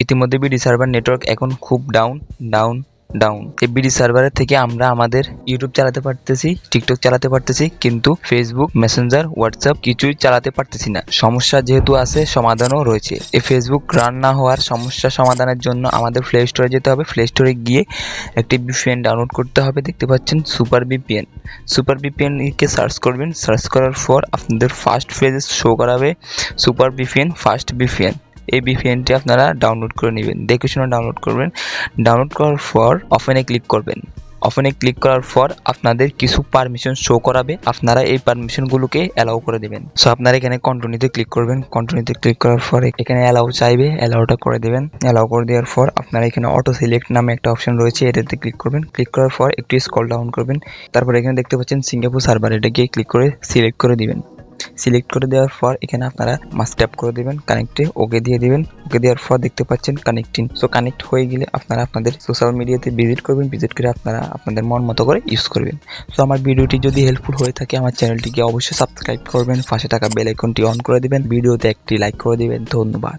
ইতিমধ্যে BD server network এখন খুব ডাউন ডাউন ডাউন এই বিডি সার্ভারের থেকে আমরা আমাদের ইউটিউব চালাতে পারতেছি টিকটক চালাতে পারতেছি, কিন্তু ফেসবুক মেসেঞ্জার হোয়াটসঅ্যাপ কিছুই চালাতে পারতেছি না। সমস্যা যেহেতু আছে, সমাধানও রয়েছে। এই ফেসবুক রান না হওয়ার সমস্যা সমাধানের জন্য আমাদের প্লে স্টোরে যেতে হবে। প্লে স্টোরে গিয়ে একটি ভিপিএন ডাউনলোড করতে হবে। দেখতে পাচ্ছেন সুপার ভিপিএন সুপার ভিপিএন কে সার্চ করবেন। সার্চ করার পর আপনাদের ফার্স্ট পেজে শো করাবে সুপার ভিপিএন ফার্স্ট ভিপিএন এই ভিপিএনটি আপনারা ডাউনলোড করে নেবেন। দেখে শুনে ডাউনলোড করবেন। ডাউনলোড করার পর অফেনে ক্লিক করবেন। অফেনে ক্লিক করার পর আপনাদের কিছু পারমিশন শো করাবে। আপনারা এই পারমিশনগুলোকে অ্যালাউ করে দেবেন। সো আপনারা এখানে কন্টিনিউতে ক্লিক করবেন। কন্টিনিউতে ক্লিক করার পর এখানে অ্যালাউ চাইবে। অ্যালাউটা করে দেবেন। অ্যালাউ করে দেওয়ার পর আপনারা এখানে অটো সিলেক্ট নামে একটা অপশন রয়েছে। এটাতে ক্লিক করবেন। ক্লিক করার পর একটু স্ক্রল ডাউন করবেন। তারপর এখানে দেখতে পাচ্ছেন সিঙ্গাপুর সার্ভার এটা গিয়ে ক্লিক করে সিলেক্ট করে দিবেন। সিলেক্ট করে দেওয়ার পর এখানে আপনারা মাস্ট ট্যাপ করে দেবেন কানেক্টে ওকে দিয়ে দিবেন। ওকে দেওয়ার পর দেখতে পাচ্ছেন কানেক্টিং সো কানেক্ট হয়ে গেলে আপনারা আপনাদের সোশ্যাল মিডিয়াতে ভিজিট করবেন ভিজিট করে আপনারা আপনাদের মন মতো করে ইউজ করবেন। সো আমার ভিডিওটি যদি হেল্পফুল হয়ে থাকে, আমার চ্যানেলটিকে অবশ্যই সাবস্ক্রাইব করবেন, পাশে থাকা বেল আইকনটি অন করে দিবেন, ভিডিওতে একটি লাইক করে দিবেন। ধন্যবাদ।